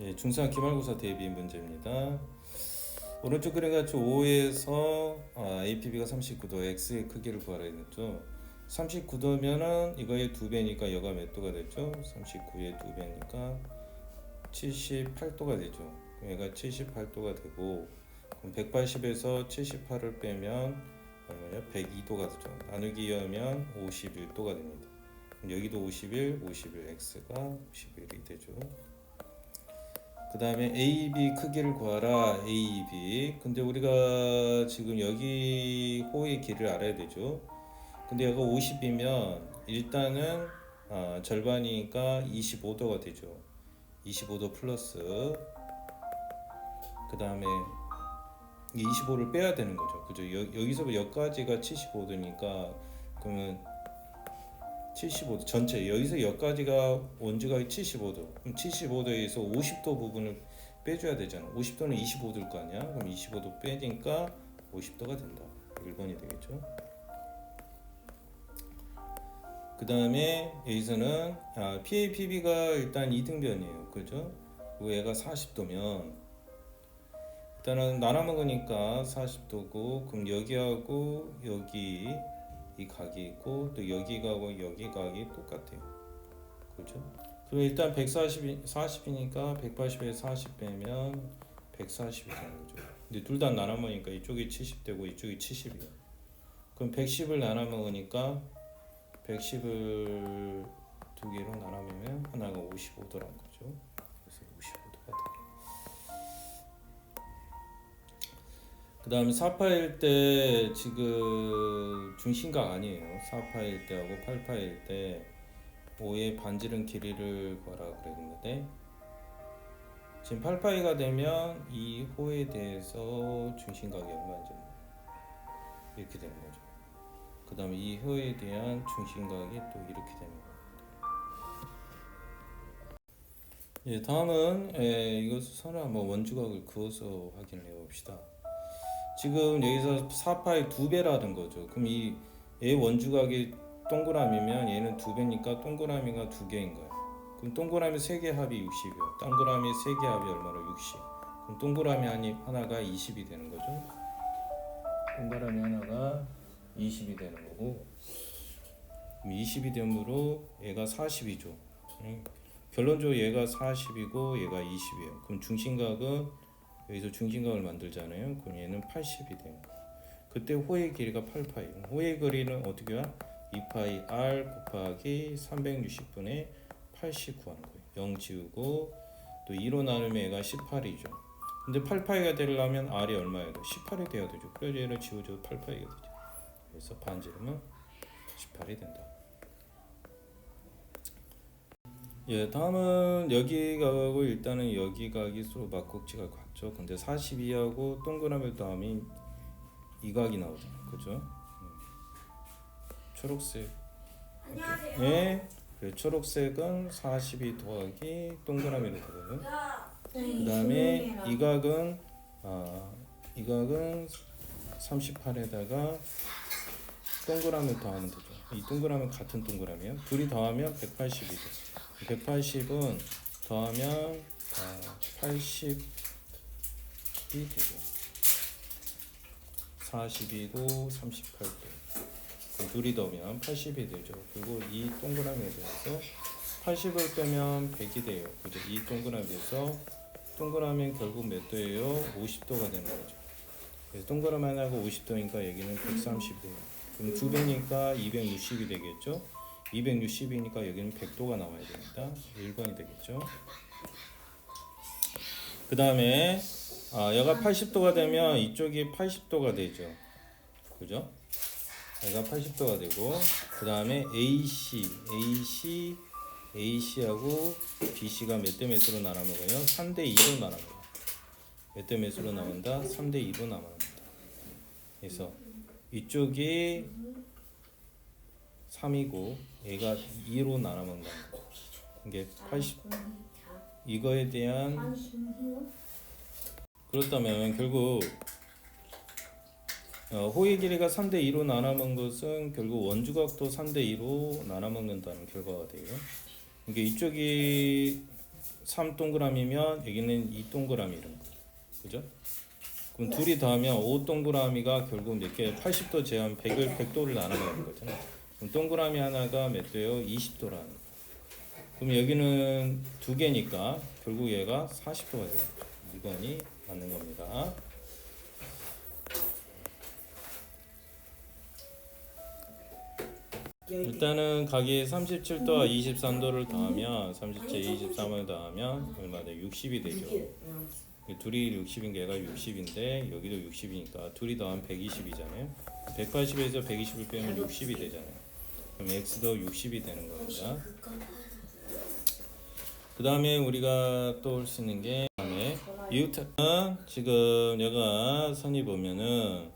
예, 중3 기말고사 대비 문제입니다. 오른쪽 그림 같이 5에서 아, APB가 39도, X의 크기를 구하라 했죠. 39도면은 이거의 두 배니까 여가 몇 도가 됐죠? 39의 두 배니까 78도가 되죠. 얘가 78도가 되고 그럼 180에서 78을 빼면 얼마냐? 102도가 되죠. 나누기 2하면 51도가 됩니다. 그럼 여기도 51, 51, X가 51이 되죠. 그 다음에 AB 크기를 구하라. AB 근데 우리가 지금 여기 호의 길이를 알아야 되죠. 근데 여기가 50이면 일단은 아, 절반이니까 25도가 되죠. 25도 플러스. 그 다음에 25를 빼야 되는 거죠. 그죠? 여, 여기서 여기까지가 75도니까 그러면 75도 전체 여기서 여기까지가 원주각이 75도. 그럼 75도에서 50도 부분을 빼줘야 되잖아. 50도는 25도일 거 아니야? 그럼 25도 빼니까 50도가 된다. 1번이 되겠죠? 그 다음에 여기서는 아, PAPB가 일단 이등변이에요. 그죠? 그리고 얘가 40도면. 일단은 나눠 먹으니까 40도고 그럼 여기하고 여기 이 각이 있고 또 여기 각하고 여기 각이 똑같아요. 그렇죠? 그럼 일단 140이 40이니까 180에 40 빼면 140이 되는 거죠. 근데 둘 다 나눠 먹으니까 이쪽이 70 되고 이쪽이 70이에요. 그럼 110을 나눠 먹으니까 110을 두 개로 나눠 먹으면 하나가 55도란 거죠. 그 다음에 4파일 때 지금 중심각 아니에요. 4파일 때하고 8파일 때 5의 반지름 길이를 구하라 그랬는데 지금 8파이가 되면 이 호에 대해서 중심각이 얼마인지 이렇게 되는 거죠. 그 다음에 이 호에 대한 중심각이 또 이렇게 되는 겁니다 예, 다음은 예, 이것을 선을 한번 원주각을 그어서 확인을 해봅시다 지금 여기서 4파의 두 배라는 거죠. 그럼 이 얘 원주각이 동그라미면 얘는 두 배니까 동그라미가 두 개인 거예요. 그럼 동그라미 세 개 합이 60이요. 동그라미 세 개 합이 얼마로 60. 그럼 동그라미 하나가 20이 되는 거죠. 동그라미 하나가 20이 되는 거고 그럼 20이 되므로 얘가 40이죠. 결론적으로 얘가 40이고 얘가 20이에요. 그럼 중심각은 여기서 중심각을 만들잖아요. 그럼 얘는 80이 되는 거예요. 그때 호의 길이가 8파이. 호의 길이는 어떻게 와? 2파이 r 곱하기 360분의 80 구하는 거예요. 0 지우고 또 2로 나누면 얘가 18이죠. 근데 8파이가 되려면 r이 얼마여야 돼? 18이 돼야 되죠. 그래서 얘를 지워줘도 8파이가 되죠. 그래서 반지름은 18이 된다. 예, 다음은 여기 가고 일단은 여기 가기 서로 막국지가 같죠. 근데 42하고 동그라미 다음이 이 각이 나오잖아요. 그죠? 음. 초록색. 안녕하세요. 예. 그래, 초록색은 42 더하기 동그라미로 되거든요. 그 다음에 이 각은 아, 이 각은 38에다가 동그라미 더하면 되죠. 이 동그라미 같은 동그라미요. 둘이 더하면 180이죠. 180은 더하면 아, 80이 되죠. 40이고 38도. 둘이 더하면 80이 되죠. 그리고 이 동그라미에 대해서 80을 빼면 100이 돼요. 그죠? 이 동그라미에서 동그라미는 결국 몇 도예요? 50도가 되는 거죠. 그래서 동그라미 하나가 50도니까 여기는 130이 돼요. 그럼 두 배니까 260이 되겠죠? 260이니까 여기는 100도가 나와야 됩니다. 1번이 되겠죠. 그 다음에 아, 얘가 80도가 되면 이쪽이 80도가 되죠. 그죠? 얘가 80도가 되고 그 다음에 AC, AC, AC하고 BC가 몇 대 몇으로 나눠 먹어요? 3대 2로 나눠 먹어요. 몇 대 몇으로 나온다? 3대 2로 나눠 먹는다. 그래서 이쪽이 3이고 얘가 2로 나눠 먹는다. 이게 80 이거에 대한 그렇다면 결국 어, 호의 길이가 3대 2로 나눠 먹는 것은 결국 원주각도 3대 2로 나눠 먹는다는 결과가 돼요. 이게 이쪽이 3 동그라미면 여기는 2 동그라미 이런 거. 그죠? 그럼 둘이 더하면 5 동그라미가 결국 몇 개? 80도 제한 100을 100도를 나눠가는 거잖아. 그럼 동그라미 하나가 몇 도예요? 20도라는 거. 그럼 여기는 두 개니까 결국 얘가 40도가 돼요. 2번이 맞는 겁니다. 일단은 각이 37도와 23도를 더하면 37, 23을 더하면 얼마 돼? 60이 되죠. 그 둘이 60인 게 얘가 60인데 여기도 60이니까 둘이 더하면 120이잖아요. 180에서 120을 빼면 60이 되잖아요. 그럼 x도 60이 되는 겁니다. 그 다음에 우리가 또할수 있는 게 다음에 이웃은 지금 얘가 선이 보면은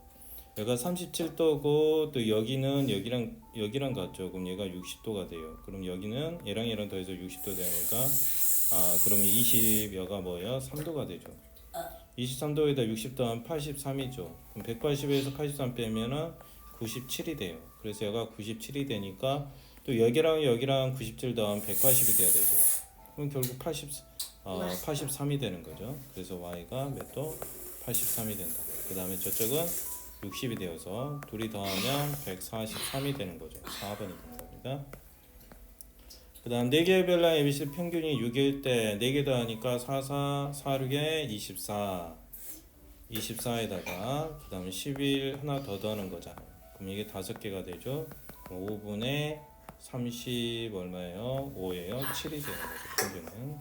얘가 37도고 또 여기는 여기랑 여기랑 같죠. 그럼 얘가 60도가 돼요. 그럼 여기는 얘랑 얘랑 더해서 60도 되니까 아 그러면 20 여가 뭐예요? 3도가 되죠. 23도에다 60 더하면 83이죠. 그럼 180에서 83 빼면은 97이 돼요. 그래서 얘가 97이 되니까 또 여기랑 여기랑 97 더하면 180이 돼야 되죠. 그럼 결국 80 어, 83이 되는 거죠. 그래서 y가 몇 도? 83이 된다. 그 다음에 저쪽은 60이 되어서 둘이 더하면 143이 되는 거죠. 4번이 되는 겁니다. 그 다음 4개의 별랑 ABC 평균이 6일 때 4개 더하니까 4, 4, 4, 6에 24 24에다가 그 다음에 11 하나 더 더하는 거잖아요. 그럼 이게 5개가 되죠. 5분의 30 얼마예요? 5예요. 7이 되는 거죠. 평균은.